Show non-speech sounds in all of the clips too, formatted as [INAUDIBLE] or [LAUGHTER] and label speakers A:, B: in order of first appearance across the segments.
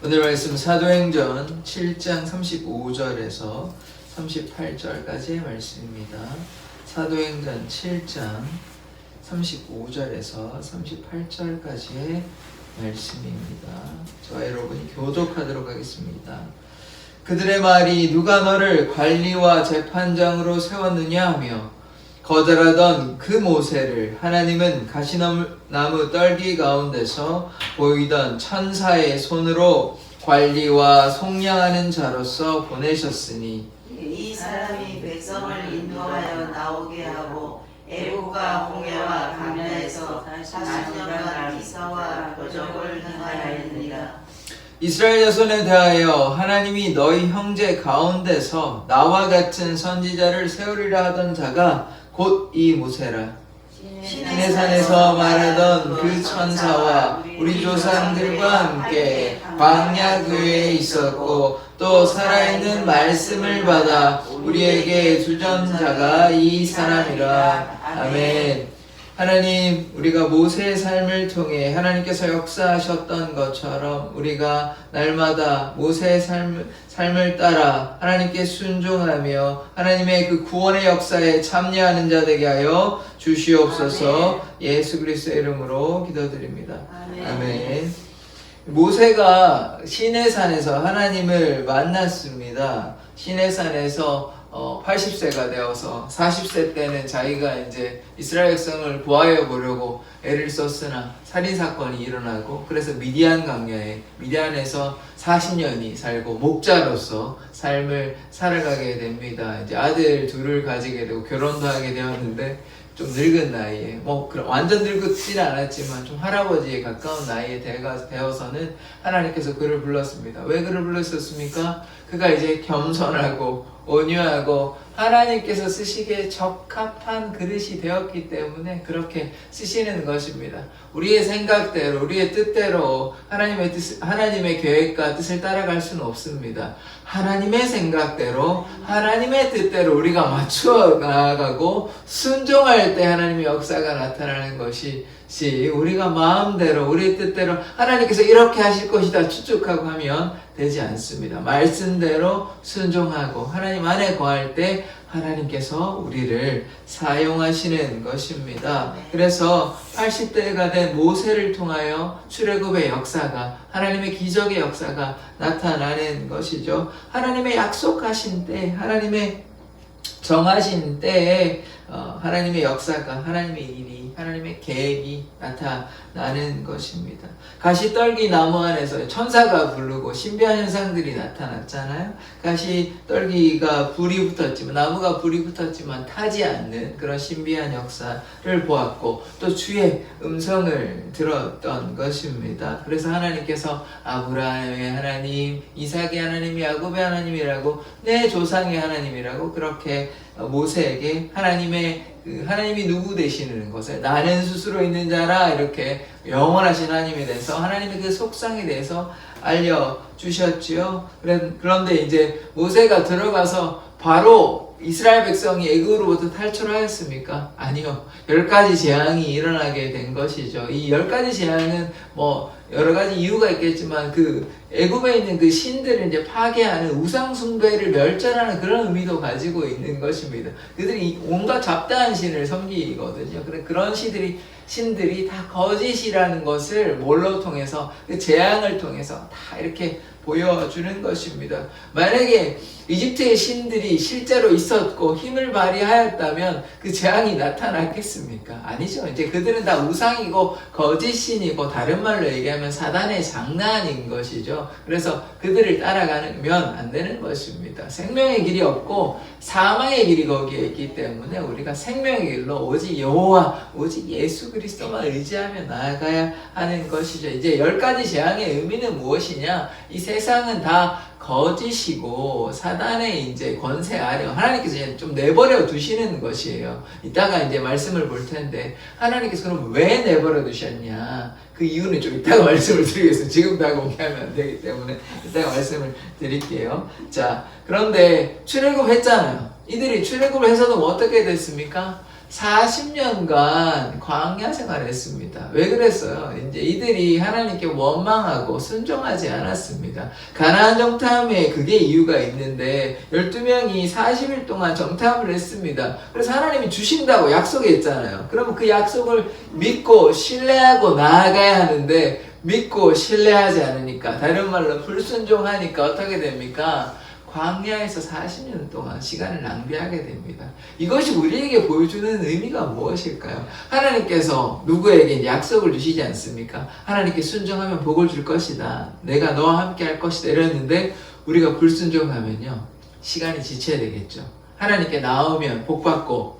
A: 오늘 말씀 사도행전 7장 35절에서 38절까지의 말씀입니다. 사도행전 7장 35절에서 38절까지의 말씀입니다. 저와 여러분이 교독하도록 하겠습니다. 그들의 말이 누가 너를 관리와 재판장으로 세웠느냐 하며 거절하던 그 모세를 하나님은 가시나무 나무 떨기 가운데서 보이던 천사의 손으로 관리와 속량하는 자로서 보내셨으니
B: 이 사람이 백성을 인도하여 나오게 하고 애국과 홍해와 강야에서 40년간 기사와 표적을 행하였느니라.
A: 이스라엘 자손에 대하여 하나님이 너희 형제 가운데서 나와 같은 선지자를 세우리라 하던 자가 곧 이 모세라 신의 산에서 말하던 그 천사와 우리 조상들과 함께 광야 교회에 있었고 또 살아있는 말씀을 받아 우리에게 주전 자가 이 사람이라 아멘. 하나님, 우리가 모세의 삶을 통해 하나님께서 역사하셨던 것처럼 우리가 날마다 모세의 삶, 삶을 따라 하나님께 순종하며 하나님의 그 구원의 역사에 참여하는 자 되게 하여 주시옵소서 예수 그리스도의 이름으로 기도드립니다.
B: 아멘.
A: 아멘. 모세가 시내산에서 하나님을 만났습니다. 시내산에서 어, 80세가 되어서 40세 때는 자기가 이제 이스라엘 백성을 구하여 보려고 애를 썼으나 살인 사건이 일어나고 그래서 미디안 강야에 미디안에서 40년이 살고 목자로서 삶을 살아가게 됩니다. 이제 아들 둘을 가지게 되고 결혼도 하게 되었는데 좀 늙은 나이에 뭐 그런 완전 늙지는 않았지만 좀 할아버지에 가까운 나이에 되어서는 하나님께서 그를 불렀습니다. 왜 그를 불렀었습니까? 그가 이제 겸손하고 온유하고 하나님께서 쓰시기에 적합한 그릇이 되었기 때문에 그렇게 쓰시는 것입니다. 우리의 생각대로, 우리의 뜻대로 하나님의 뜻, 하나님의 계획과 뜻을 따라갈 수는 없습니다. 하나님의 생각대로, 하나님의 뜻대로 우리가 맞추어 나아가고 순종할 때 하나님의 역사가 나타나는 것이 시 우리가 마음대로 우리의 뜻대로 하나님께서 이렇게 하실 것이다 추측하고 하면 되지 않습니다. 말씀대로 순종하고 하나님 안에 거할 때 하나님께서 우리를 사용하시는 것입니다. 그래서 80대가 된 모세를 통하여 출애굽의 역사가 하나님의 기적의 역사가 나타나는 것이죠. 하나님의 약속하신 때 하나님의 정하신 때에 어, 하나님의 역사가 하나님의 일이 하나님의 계획이 나타나는 것입니다. 가시떨기 나무 안에서 천사가 부르고 신비한 현상들이 나타났잖아요. 가시떨기가 불이 붙었지만 나무가 불이 붙었지만 타지 않는 그런 신비한 역사를 보았고 또 주의 음성을 들었던 것입니다. 그래서 하나님께서 아브라함의 하나님, 이삭의 하나님, 야곱의 하나님이라고 내 조상의 하나님이라고 그렇게 모세에게 하나님의 그 하나님이 누구 되시는 것을 나는 스스로 있는 자라 이렇게 영원하신 하나님에 대해서 하나님의 그 속상에 대해서 알려 주셨지요. 그런데 이제 모세가 들어가서 바로 이스라엘 백성이 애굽으로부터 탈출하였습니까? 아니요. 열 가지 재앙이 일어나게 된 것이죠. 이 열 가지 재앙은 뭐 여러 가지 이유가 있겠지만 그 애굽에 있는 그 신들을 이제 파괴하는 우상 숭배를 멸절하는 그런 의미도 가지고 있는 것입니다. 그들이 온갖 잡다한 신을 섬기거든요. 그래 그런 신들이 신들이 다 거짓이라는 것을 뭘로 통해서 그 재앙을 통해서 다 이렇게 보여주는 것입니다. 만약에 이집트의 신들이 실제로 있었고 힘을 발휘하였다면 그 재앙이 나타났겠습니까? 아니죠. 이제 그들은 다 우상이고 거짓 신이고 다른 말로 얘기하면 사단의 장난인 것이죠. 그래서 그들을 따라가면 안 되는 것입니다. 생명의 길이 없고 사망의 길이 거기에 있기 때문에 우리가 생명의 길로 오직 여호와 오직 예수 그리스도만 의지하며 나아가야 하는 것이죠. 이제 열 가지 재앙의 의미는 무엇이냐? 이세 상은 다 거짓이고 사단의 이제 권세 아래 하나님께서 좀 내버려 두시는 것이에요. 이따가 이제 말씀을 볼 텐데 하나님께서 그럼 왜 내버려 두셨냐? 그 이유는 좀 이따가 [LAUGHS] 말씀을 드리겠습니다. 지금 다 공개하면 안 되기 때문에 이따가 말씀을 드릴게요. 자, 그런데 출애굽 했잖아요. 이들이 출애굽을 해서도 어떻게 됐습니까? 40년간 광야 생활했습니다. 왜 그랬어요? 이제 이들이 하나님께 원망하고 순종하지 않았습니다. 가나안 정탐에 그게 이유가 있는데 12명이 40일 동안 정탐을 했습니다. 그래서 하나님이 주신다고 약속했잖아요. 그러면 그 약속을 믿고 신뢰하고 나아가야 하는데 믿고 신뢰하지 않으니까 다른 말로 불순종하니까 어떻게 됩니까? 광야에서 40년 동안 시간을 낭비하게 됩니다. 이것이 우리에게 보여주는 의미가 무엇일까요? 하나님께서 누구에게 약속을 주시지 않습니까? 하나님께 순종하면 복을 줄 것이다. 내가 너와 함께 할 것이다. 이랬는데 우리가 불순종하면요. 시간이 지쳐야 되겠죠. 하나님께 나오면 복 받고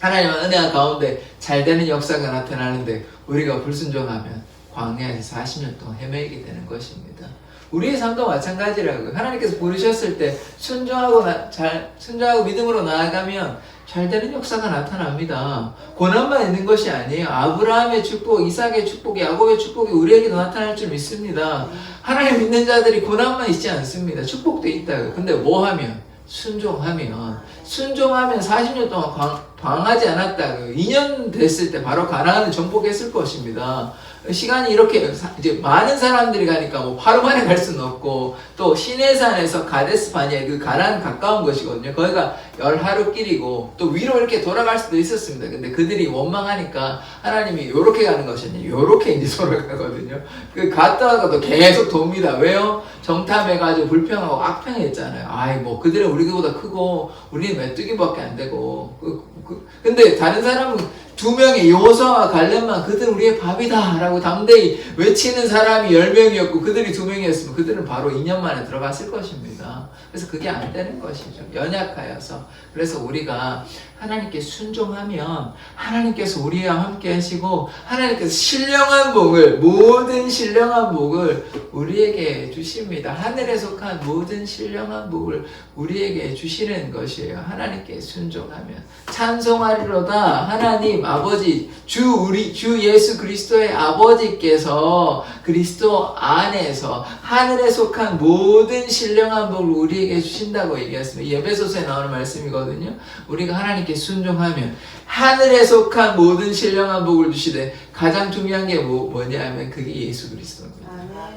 A: 하나님의 은혜가 가운데 잘 되는 역사가 나타나는데 우리가 불순종하면 광야에서 40년 동안 헤매게 되는 것입니다. 우리의 삶도 마찬가지라고요. 하나님께서 부르셨을 때 순종하고 나- 잘 순종하고 믿음으로 나아가면 잘 되는 역사가 나타납니다. 고난만 있는 것이 아니에요. 아브라함의 축복, 이삭의 축복, 야곱의 축복이 우리에게도 나타날 줄 믿습니다. 하나님 믿는 자들이 고난만 있지 않습니다. 축복도 있다고요. 근데 뭐 하면? 순종하면 순종하면 40년 동안 광, 방하지 않았다고요. 2년 됐을 때 바로 가나안을 정복했을 것입니다. 시간이 이렇게 사- 이제 많은 사람들이 가니까 뭐 하루 만에 갈 수는 없고 또 시내산에서 가데스 바니에 그 가나안 가까운 것이거든요. 거기가 열 하루 길이고 또 위로 이렇게 돌아갈 수도 있었습니다. 근데 그들이 원망하니까 하나님이 요렇게 가는 것이 아니에요. 요렇게 이제 [LAUGHS] 돌아가거든요. 그 갔다가도 계속 돕니다. 왜요? 정탐해가지고 불평하고 악평했잖아요. 아이 뭐 그들은 우리보다 크고 우리는 메뚜기밖에 안 되고 그, 그, 근데 다른 사람은 두 명의 요서와 갈렙만 그들은 우리의 밥이다 라고 담대히 외치는 사람이 열 명이었고 그들이 두 명이었으면 그들은 바로 2년 만에 들어갔을 것입니다. 그래서 그게 안 되는 것이죠. 연약하여서. 그래서 우리가 하나님께 순종하면 하나님께서 우리와 함께 하시고 하나님께서 신령한 복을 모든 신령한 복을 우리에게 주십니다. 하늘에 속한 모든 신령한 복을 우리에게 주시는 것이에요. 하나님께 순종하면 찬송하리로다 하나님 아버지 주 우리 주 예수 그리스도의 아버지께서 그리스도 안에서 하늘에 속한 모든 신령한 복을 우리에게 주신다고 얘기했습니다. 예배소서에 나오는 말씀이거든요. 우리가 하나님께 순종하면 하늘에 속한 모든 신령한 복을 주시되 가장 중요한 게 뭐, 뭐냐 하면 그게 예수 그리스도입니다.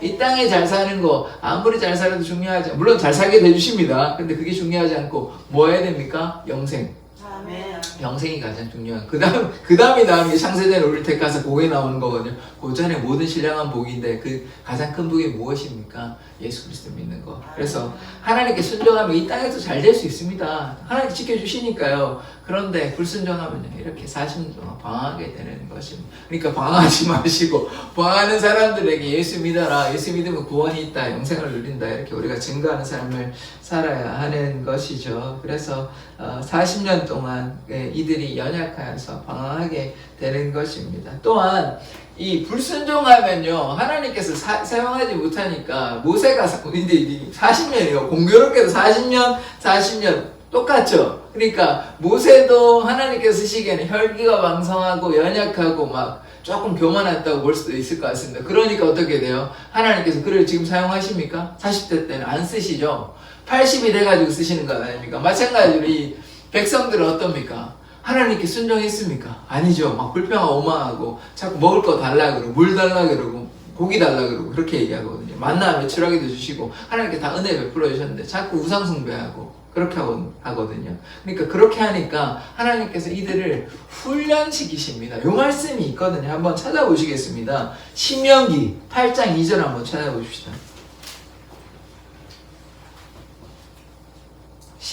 A: 이 땅에 잘 사는 거 아무리 잘 살아도 중요하지 않- 물론 잘 살게 해주십니다. 근데 그게 중요하지 않고 뭐 해야 됩니까? 영생.
B: 아멘.
A: 영생이 가장 중요한. 그 다음, 그 다음이 나오는 게 창세대는 우리 택가서 복에 나오는 거거든요. 그 전에 모든 신령한 복인데 그 가장 큰 복이 무엇입니까? 예수 그리스도 믿는 거. 그래서 하나님께 순종하면 이 땅에도 잘될 수 있습니다. 하나님 지켜주시니까요. 그런데 불순종하면 이렇게 40년 동안 방황하게 되는 것입니다. 그러니까 방황하지 [LAUGHS] 마시고, 방황하는 사람들에게 예수 믿어라. 예수 믿으면 구원이 있다. 영생을 누린다. 이렇게 우리가 증거하는 삶을 살아야 하는 것이죠. 그래서 어, 40년 동안 예, 이들이 연약하여서 방황하게 되는 것입니다. 또한 이 불순종하면요 하나님께서 사, 사용하지 못하니까 모세가 사- 이제 40년이요 공교롭게도 40년 40년 똑같죠. 그러니까 모세도 하나님께서 쓰시기에는 혈기가 왕성하고 연약하고 막 조금 교만했다고 볼 수도 있을 것 같습니다. 그러니까 어떻게 돼요? 하나님께서 그를 지금 사용하십니까? 40대 때는 안 쓰시죠. 80이 돼가지고 쓰시는 거 아닙니까? 마찬가지로 이 백성들은 어떻습니까? 하나님께 순종했습니까? 아니죠. 막 불평하고 오망하고 자꾸 먹을 거 달라 그러고 물 달라 그러고 고기 달라 그러고 그렇게 얘기하거든요. 만나 매출하기도 주시고 하나님께 다 은혜 베풀어 주셨는데 자꾸 우상 숭배하고 그렇게 하거든요. 그러니까 그렇게 하니까 하나님께서 이들을 훈련시키십니다. 요 말씀이 있거든요. 한번 찾아보시겠습니다. 신명기 8장 2절 한번 찾아보십시다.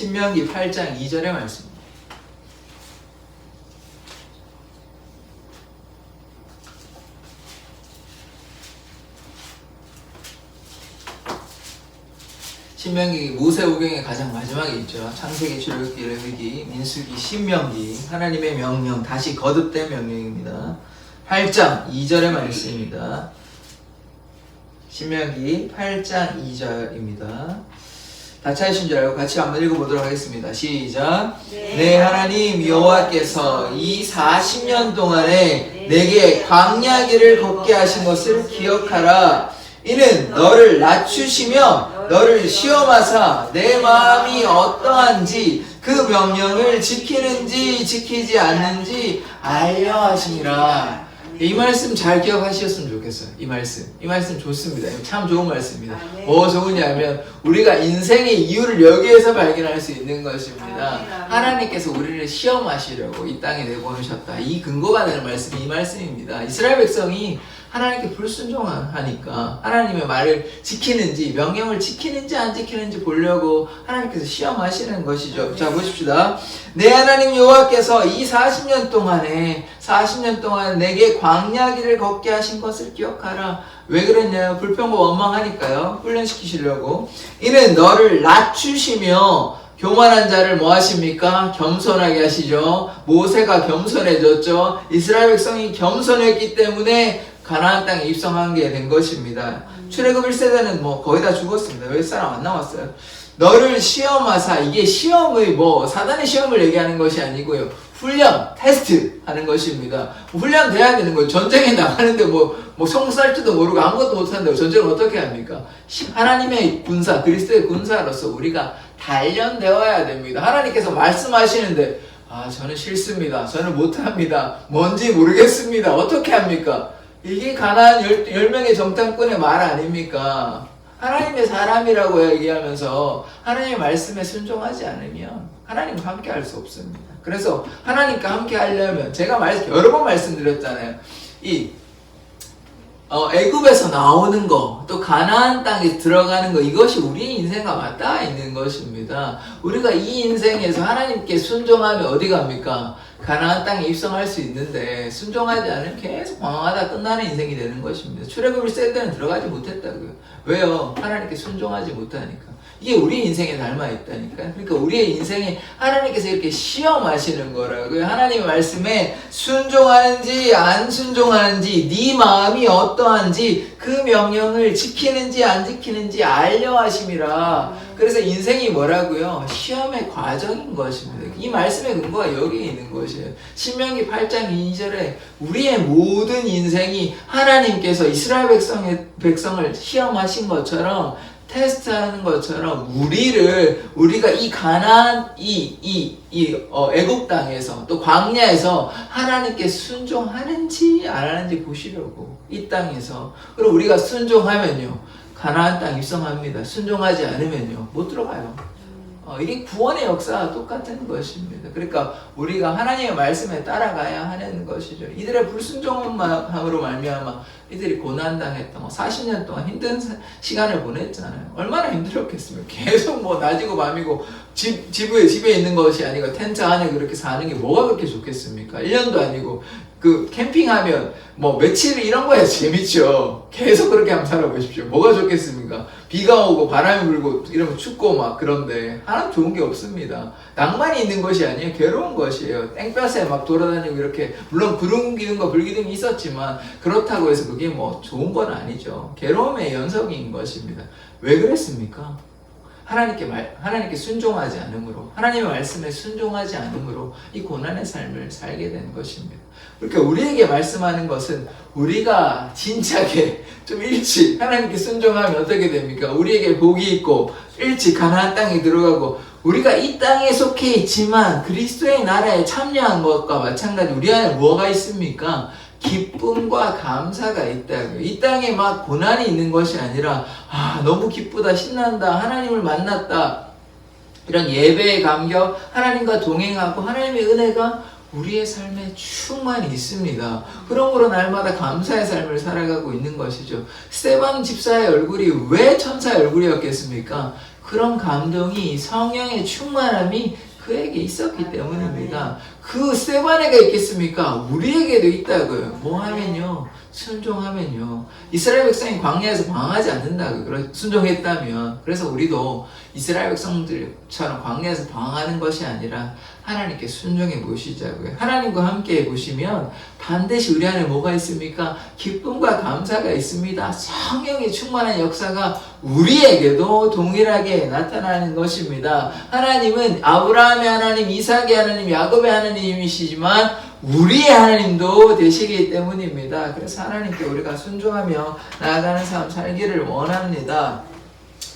A: 신명기 8장 2절의 말씀. 신명기 모세오경의 가장 마지막에 있죠. 창세기, 출애굽기, 레위기, 민수기, 신명기 하나님의 명령 다시 거듭된 명령입니다. 8장 2절의 말씀입니다. 신명기 8장 2절입니다. 다 찾으신 줄 알고 같이 한번 읽어보도록 하겠습니다. 시작. 내 하나님 여호와께서 이 40년 동안에 내게 광야길을 걷게 하신 것을 기억하라. 이는 너를 낮추시며 너를 시험하사 내 마음이 어떠한지 그 명령을 지키는지 지키지 않는지 알려 하심이라. 이 말씀 잘 기억하셨으면 좋겠어요. 이 말씀. 이 말씀 좋습니다. 참 좋은 말씀입니다.
B: 아멘.
A: 뭐 좋으냐면 우리가 인생의 이유를 여기에서 발견할 수 있는 것입니다.
B: 아멘, 아멘.
A: 하나님께서 우리를 시험하시려고 이 땅에 내보내셨다. 이 근거가 되는 말씀이 이 말씀입니다. 이스라엘 백성이 하나님께 불순종하니까 하나님의 말을 지키는지 명령을 지키는지 안 지키는지 보려고 하나님께서 시험하시는 것이죠. 자 보십시다. 내 하나님 여호와께서 이 40년 동안에 40년 동안 내게 광야길을 걷게 하신 것을 기억하라. 왜 그랬냐요? 불평과 원망하니까요. 훈련시키시려고. 이는 너를 낮추시며 교만한 자를 뭐 하십니까? 겸손하게 하시죠. 모세가 겸손해졌죠. 이스라엘 백성이 겸손했기 때문에 가나안 땅에 입성한 게된 것입니다. 출애굽 1세대는 뭐 거의 다 죽었습니다. 왜 사람 안 나왔어요? 너를 시험하사 이게 시험의 뭐 사단의 시험을 얘기하는 것이 아니고요. 훈련, 테스트 하는 것입니다. 훈련 돼야 되는 거예요. 전쟁에 나가는데 뭐, 뭐 총쌀지도 모르고 아무것도 못하는데 전쟁을 어떻게 합니까? 시- 하나님의 군사, 그리스도의 군사로서 우리가 단련되어야 됩니다. 하나님께서 말씀하시는데, 아, 저는 싫습니다. 저는 못합니다. 뭔지 모르겠습니다. 어떻게 합니까? 이게 가난한 열, 열 명의 정탐꾼의 말 아닙니까? 하나님의 사람이라고 얘기하면서 하나님의 말씀에 순종하지 않으면 하나님과 함께 할 수 없습니다. 그래서 하나님과 함께 하려면 제가 말, 여러 번 말씀드렸잖아요. 이 어, 애굽에서 나오는 거, 또 가나안 땅에 들어가는 거, 이것이 우리의 인생과 맞닿아 있는 것입니다. 우리가 이 인생에서 하나님께 순종하면 어디 갑니까? 가나안 땅에 입성할 수 있는데 순종하지 않으면 계속 방황하다 끝나는 인생이 되는 것입니다. 출애굽을 쓸 때는 들어가지 못했다고요. 왜요? 하나님께 순종하지 못하니까. 이게 우리 인생에 닮아 있다니까. 그러니까 우리의 인생에 하나님께서 이렇게 시험하시는 거라고요. 하나님의 말씀에 순종하는지 안 순종하는지 네 마음이 어떠한지 그 명령을 지키는지 안 지키는지 알려 하심이라. 그래서 인생이 뭐라고요? 시험의 과정인 것입니다. 이 말씀의 근거가 여기에 있는 것이에요. 신명기 8장 2절에 우리의 모든 인생이 하나님께서 이스라엘 백성의 백성을 시험하신 것처럼 테스트하는 것처럼 우리를 우리가 이 가난 이이 이 어, 애국 땅에서 또 광야에서 하나님께 순종하는지 안 하는지 보시려고 이 땅에서 그리고 우리가 순종하면요 가나안 땅 입성합니다. 순종하지 않으면요 못 들어가요. 어, 이게 구원의 역사와 똑같은 것입니다. 그러니까 우리가 하나님의 말씀에 따라가야 하는 것이죠. 이들의 불순종함으로 말미암아 이들이 고난당했던 뭐 40년 동안 힘든 사- 시간을 보냈잖아요. 얼마나 힘들었겠습니까? 계속 뭐 낮이고 밤이고 집, 집에, 집에 있는 것이 아니고 텐트 안에 그렇게 사는 게 뭐가 그렇게 좋겠습니까? 1년도 아니고 그 캠핑하면 뭐 며칠 이런 거야 재밌죠. 계속 그렇게 한번 살아보십시오. 뭐가 좋겠습니까? 비가 오고 바람이 불고 이러면 춥고 막 그런데 하나 좋은 게 없습니다. 낭만이 있는 것이 아니에요. 괴로운 것이에요. 땡볕에 막 돌아다니고 이렇게 물론 구름 기둥과 불기둥이 있었지만 그렇다고 해서 그게 뭐 좋은 건 아니죠. 괴로움의 연속인 것입니다. 왜 그랬습니까? 하나님께 말, 하나님께 순종하지 않으므로, 하나님의 말씀에 순종하지 않으므로 이 고난의 삶을 살게 된 것입니다. 그러니까 우리에게 말씀하는 것은 우리가 진짜게 좀 일찍 하나님께 순종하면 어떻게 됩니까? 우리에게 복이 있고 일찍 가나안 땅에 들어가고 우리가 이 땅에 속해 있지만 그리스도의 나라에 참여한 것과 마찬가지 우리 안에 뭐가 있습니까? 기쁨과 감사가 있다고요. 이 땅에 막 고난이 있는 것이 아니라 아 너무 기쁘다 신난다 하나님을 만났다 이런 예배의 감격 하나님과 동행하고 하나님의 은혜가 우리의 삶에 충만히 있습니다. 그러므로 날마다 감사의 삶을 살아가고 있는 것이죠. 스테반 집사의 얼굴이 왜 천사의 얼굴이었겠습니까? 그런 감동이 성령의 충만함이 그에게 있었기 때문입니다. 그 스테반에게 있겠습니까? 우리에게도 있다고요. 뭐 하면요? 순종하면요. 이스라엘 백성이 광야에서 방황하지 않는다고요. 순종했다면. 그래서 우리도 이스라엘 백성들처럼 광야에서 방황하는 것이 아니라 하나님께 순종해 보시자고요. 하나님과 함께 해 보시면 반드시 우리 안에 뭐가 있습니까? 기쁨과 감사가 있습니다. 성령의 충만한 역사가 우리에게도 동일하게 나타나는 것입니다. 하나님은 아브라함의 하나님, 이삭의 하나님, 야곱의 하나님이시지만 우리의 하나님도 되시기 때문입니다. 그래서 하나님께 우리가 순종하며 나아가는 삶 살기를 원합니다.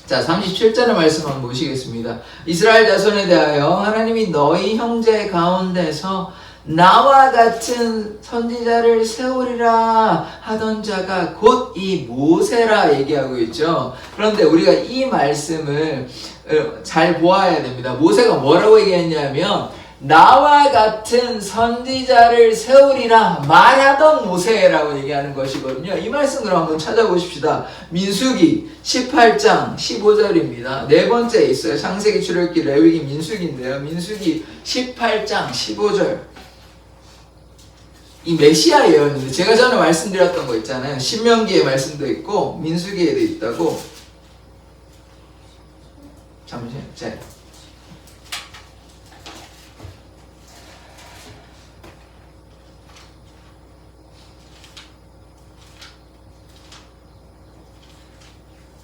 A: 자, 37절의 말씀 한번 보시겠습니다. 이스라엘 자손에 대하여 하나님이 너희 형제 가운데서 나와 같은 선지자를 세우리라 하던 자가 곧 이 모세라 얘기하고 있죠. 그런데 우리가 이 말씀을 어, 잘 보아야 됩니다. 모세가 뭐라고 얘기했냐면 나와 같은 선지자를 세우리라 말하던 모세라고 얘기하는 것이거든요. 이 말씀을 한번 찾아보십시다. 민수기 18장 15절입니다. 네 번째 있어요. 창세기, 출애굽기, 레위기, 민수기인데요. 민수기 18장 15절. 이 메시아 예언인데 제가 전에 말씀드렸던 거 있잖아요. 신명기의 말씀도 있고 민수기에도 있다고. 잠시만요.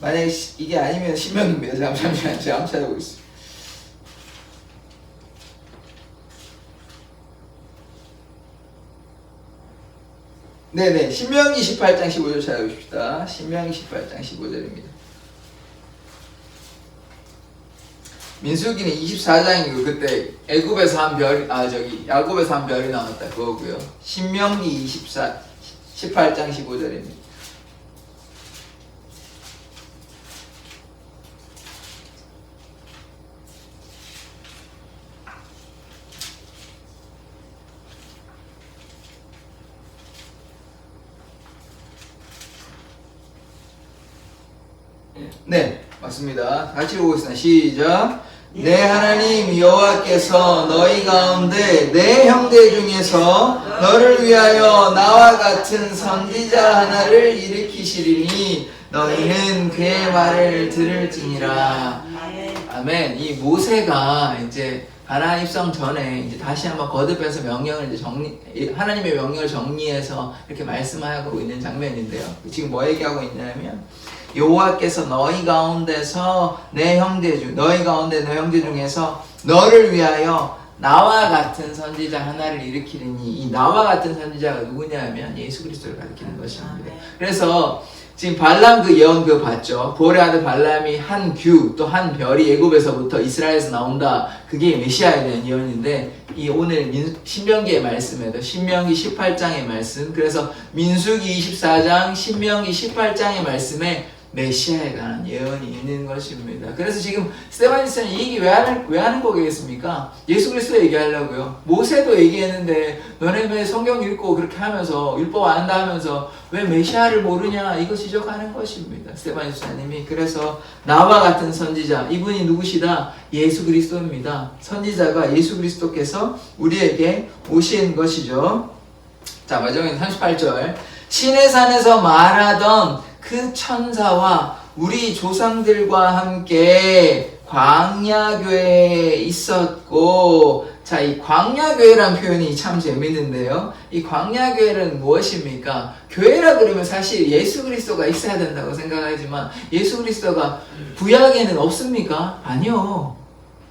A: 만약에 시- 이게 아니면 신명기입니다. 잠시만요. 제가 한번 찾아보겠습니다. 네네. 신명기 18장 15절 찾아보십시다. 신명기 18장 15절입니다. 민수기는 24장이고 그때 애굽에서 한 별이 아 저기 야곱에서 한 별이 나왔다 그거고요. 신명기 24 18장 15절입니다. 네, 맞습니다. 같이 보겠습니다. 시작. 내 하나님 여호와께서 너희 가운데 내 형제 중에서 너를 위하여 나와 같은 선지자 하나를 일으키시리니 너희는 그의 말을 들을지니라.
B: 아멘.
A: 이 모세가 이제 가나안 입성 전에 이제 다시 한번 거듭해서 명령을 이제 정리 하나님의 명령을 정리해서 이렇게 말씀하고 있는 장면인데요. 지금 뭐 얘기하고 있냐면 여호와께서 너희 가운데서 내 형제 중 너희 가운데 내 형제 중에서 너를 위하여 나와 같은 선지자 하나를 일으키리니 이 나와 같은 선지자가 누구냐면 예수 그리스도를 가리키는 것입니다. 그래서 지금 발람 그 예언 그 봤죠. 보레 아들 발람이 한 규 또 한 별이 애굽에서부터 이스라엘에서 나온다. 그게 메시아에 대한 예언인데 이 오늘 민, 신명기의 말씀에도 신명기 18장의 말씀 그래서 민수기 24장 신명기 18장의 말씀에 메시아에 관한 예언이 있는 것입니다. 그래서 지금 스테바니스는 이 얘기 왜 하는, 왜 하는 거겠습니까? 예수 그리스도 얘기하려고요. 모세도 얘기했는데 너네 왜 성경 읽고 그렇게 하면서 율법 안 한다 하면서 왜 메시아를 모르냐 이거 지적하는 것입니다. 스테바니스님이 그래서 나와 같은 선지자 이분이 누구시다? 예수 그리스도입니다. 선지자가 예수 그리스도께서 우리에게 오신 것이죠. 자 마지막에 38절 신의 산에서 말하던 그 천사와 우리 조상들과 함께 광야교회에 있었고 자 이 광야교회란 표현이 참 재밌는데요 이 광야교회는 무엇입니까 교회라 그러면 사실 예수 그리스도가 있어야 된다고 생각하지만 예수 그리스도가 구약에는 없습니까 아니요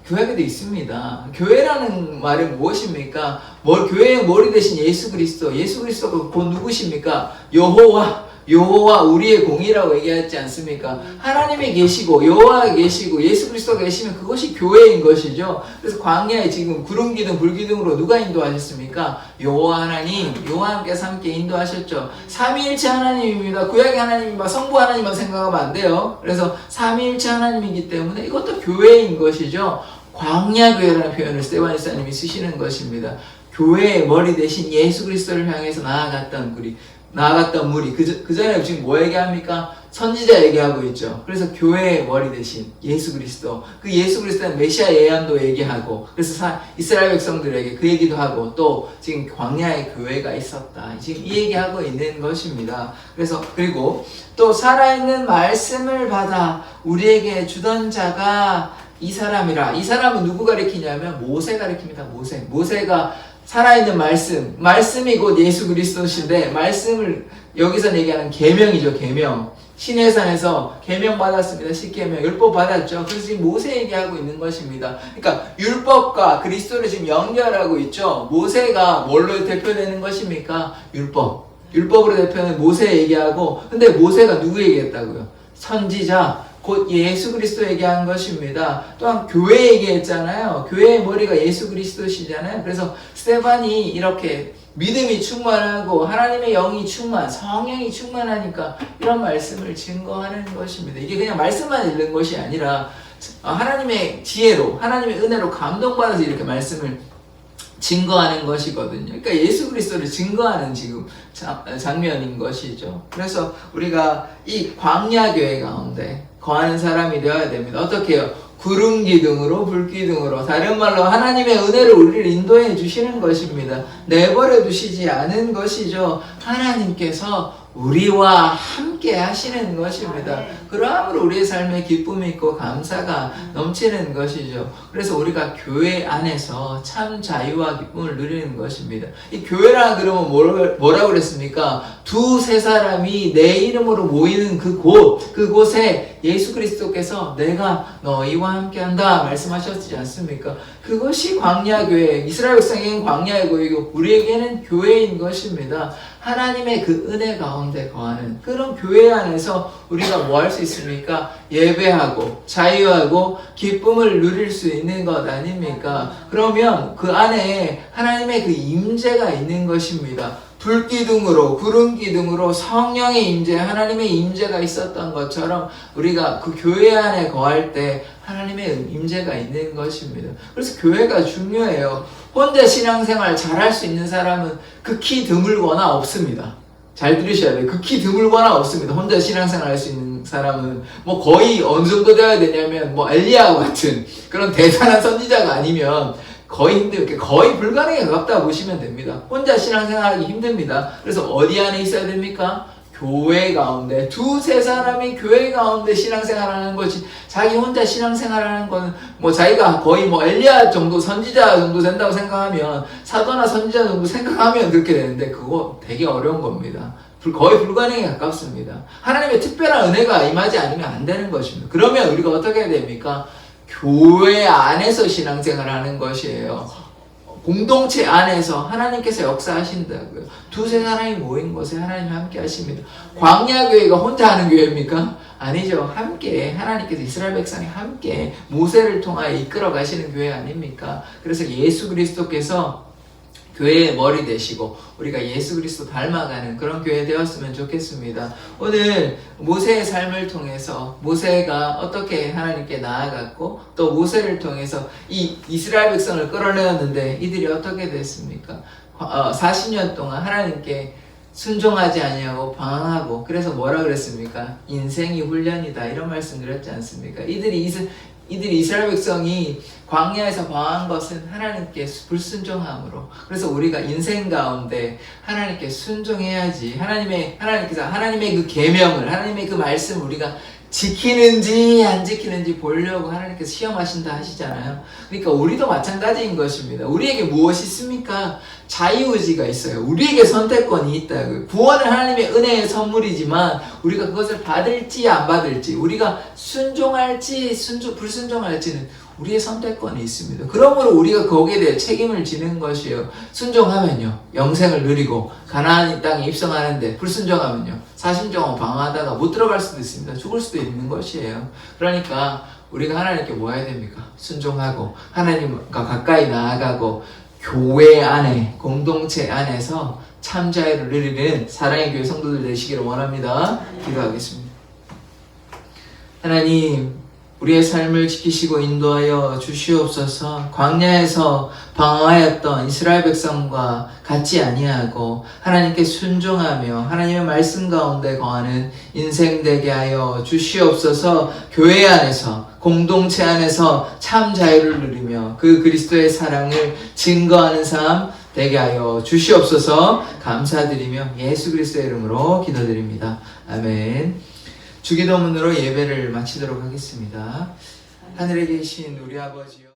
A: 교회에도 있습니다. 교회라는 말은 무엇입니까? 뭘 교회의 머리 대신 예수 그리스도. 예수 그리스도가 곧 누구십니까? 여호와. 여호와 우리의 공이라고 얘기하지 않습니까? 하나님이 계시고 여호와 계시고 예수 그리스도가 계시면 그것이 교회인 것이죠. 그래서 광야에 지금 구름 기둥 불 기둥으로 누가 인도하셨습니까? 여호와 하나님, 여호와께서 함께 인도하셨죠. 삼위일체 하나님입니다. 구약의 하나님과 성부 하나님만 생각하면 안 돼요. 그래서 삼위일체 하나님이기 때문에 이것도 교회인 것이죠. 광야교회라는 표현을 스테바니사님이 쓰시는 것입니다. 교회의 머리 대신 예수 그리스도를 향해서 나아갔던 우리 나아갔던 무리 그, 그 전에 지금 뭐 얘기합니까? 선지자 얘기하고 있죠. 그래서 교회의 머리 대신 예수 그리스도 그 예수 그리스도는 메시아 예언도 얘기하고 그래서 사, 이스라엘 백성들에게 그 얘기도 하고 또 지금 광야의 교회가 있었다. 지금 이 얘기하고 있는 것입니다. 그래서 그리고 또 살아있는 말씀을 받아 우리에게 주던 자가 이 사람이라 이 사람은 누구 가리키냐면 모세 가리킵니다. 모세 모세가 살아있는 말씀, 말씀이 곧 예수 그리스도신데 말씀을 여기서 얘기하는 계명이죠, 계명. 신의 산에서 계명 받았습니다. 십계명 율법 받았죠. 그래서 지금 모세 얘기하고 있는 것입니다. 그러니까 율법과 그리스도를 지금 연결하고 있죠. 모세가 뭘로 대표되는 것입니까? 율법. 율법으로 대표는 모세 얘기하고 근데 모세가 누구 얘기했다고요? 선지자 곧 예수 그리스도에게 한 것입니다. 또한 교회에게 했잖아요. 교회의 머리가 예수 그리스도시잖아요. 그래서 스테반이 이렇게 믿음이 충만하고 하나님의 영이 충만, 성령이 충만하니까 이런 말씀을 증거하는 것입니다. 이게 그냥 말씀만 읽는 것이 아니라 어, 하나님의 지혜로, 하나님의 은혜로 감동받아서 이렇게 말씀을 증거하는 것이거든요. 그러니까 예수 그리스도를 증거하는 지금 자- 장면인 것이죠. 그래서 우리가 이 광야 교회 가운데 거하는 사람이 되어야 됩니다. 어떻게 해요? 구름 기둥으로 불 기둥으로 다른 말로 하나님의 은혜를 우리를 인도해 주시는 것입니다. 내버려 두시지 않은 것이죠. 하나님께서 우리와 함께 하시는 것입니다. 그러함으로 우리의 삶에 기쁨이 있고 감사가 넘치는 것이죠. 그래서 우리가 교회 안에서 참 자유와 기쁨을 누리는 것입니다. 이 교회라 그러면 뭐라- 뭐라 고 그랬습니까? 두세 사람이 내 이름으로 모이는 그 곳, 그곳에 예수 그리스도께서 내가 너희와 함께 한다 말씀하셨지 않습니까? 그것이 광야교회, 이스라엘 백성에게는 광야의 교회이고 우리에게는 교회인 것입니다. 하나님의 그 은혜 가운데 거하는 그런 교회 안에서 우리가 뭐할수 있습니까? 예배하고 자유하고 기쁨을 누릴 수 있는 것 아닙니까? 그러면 그 안에 하나님의 그 임재가 있는 것입니다. 불기둥으로 구름 기둥으로 성령의 임재 하나님의 임재가 있었던 것처럼 우리가 그 교회 안에 거할 때 하나님의 임재가 있는 것입니다. 그래서 교회가 중요해요. 혼자 신앙생활 잘할 수 있는 사람은 극히 드물거나 없습니다. 잘 들으셔야 돼요. 극히 드물거나 없습니다. 혼자 신앙생활 할 수 있는 사람은 뭐 거의 어느 정도 되어야 되냐면 뭐 엘리야 같은 그런 대단한 선지자가 아니면 거의 힘들게 거의 불가능에 가깝다 보시면 됩니다. 혼자 신앙생활하기 힘듭니다. 그래서 어디 안에 있어야 됩니까? 교회 가운데 두세 사람이 교회 가운데 신앙생활하는 것이 자기 혼자 신앙생활하는 거는 뭐 자기가 거의 뭐 엘리야 정도 선지자 정도 된다고 생각하면 사도나 선지자 정도 생각하면 그렇게 되는데 그거 되게 어려운 겁니다. 불- 거의 불가능에 가깝습니다. 하나님의 특별한 은혜가 임하지 않으면 안 되는 것입니다. 그러면 우리가 어떻게 됩니까? 교회 안에서 신앙생활 하는 것이에요. 공동체 안에서 하나님께서 역사하신다고요. 두세 사람이 모인 곳에 하나님 함께 하십니다. 광야교회가 혼자 하는 교회입니까? 아니죠. 함께 하나님께서 이스라엘 백성이 함께 모세를 통하여 이끌어 가시는 교회 아닙니까? 그래서 예수 그리스도께서 교회의 머리 되시고 우리가 예수 그리스도 닮아가는 그런 교회 되었으면 좋겠습니다. 오늘 모세의 삶을 통해서 모세가 어떻게 하나님께 나아갔고 또 모세를 통해서 이 이스라엘 백성을 끌어내었는데 이들이 어떻게 됐습니까? 어, 40년 동안 하나님께 순종하지 아니하고 방황하고 그래서 뭐라 그랬습니까? 인생이 훈련이다 이런 말씀 드렸지 않습니까? 이들이 이들이 이스라엘 백성이 광야에서 방한 것은 하나님께 불순종함으로 그래서 우리가 인생 가운데 하나님께 순종해야지. 하나님의 하나님께서 하나님의 그 계명을 하나님의 그 말씀 우리가 지키는지 안 지키는지 보려고 하나님께서 시험하신다 하시잖아요. 그러니까 우리도 마찬가지인 것입니다. 우리에게 무엇이 있습니까? 자유의지가 있어요. 우리에게 선택권이 있다고요. 구원은 하나님의 은혜의 선물이지만 우리가 그것을 받을지 안 받을지 우리가 순종할지 순종 불순종할지는 우리의 선택권이 있습니다. 그러므로 우리가 거기에 대해 책임을 지는 것이에요. 순종하면요 영생을 누리고 가나안 땅에 입성하는데 불순종하면요 사심정원 방황하다가 못 들어갈 수도 있습니다. 죽을 수도 있는 것이에요. 그러니까 우리가 하나님께 뭐 해야 됩니까? 순종하고 하나님과 가까이 나아가고 교회 안에 공동체 안에서 참 자유를 누리는 사랑의 교회 성도들 되시기를 원합니다. 기도하겠습니다. 하나님, 우리의 삶을 지키시고 인도하여 주시옵소서. 광야에서 방황하였던 이스라엘 백성과 같지 아니하고 하나님께 순종하며 하나님의 말씀 가운데 거하는 인생 되게 하여 주시옵소서. 교회 안에서 공동체 안에서 참 자유를 누리며 그 그리스도의 사랑을 증거하는 삶 되게 하여 주시옵소서. 감사드리며 예수 그리스도의 이름으로 기도드립니다. 아멘. 주기도문으로 예배를 마치도록 하겠습니다. 하늘에 계신 우리 아버지요.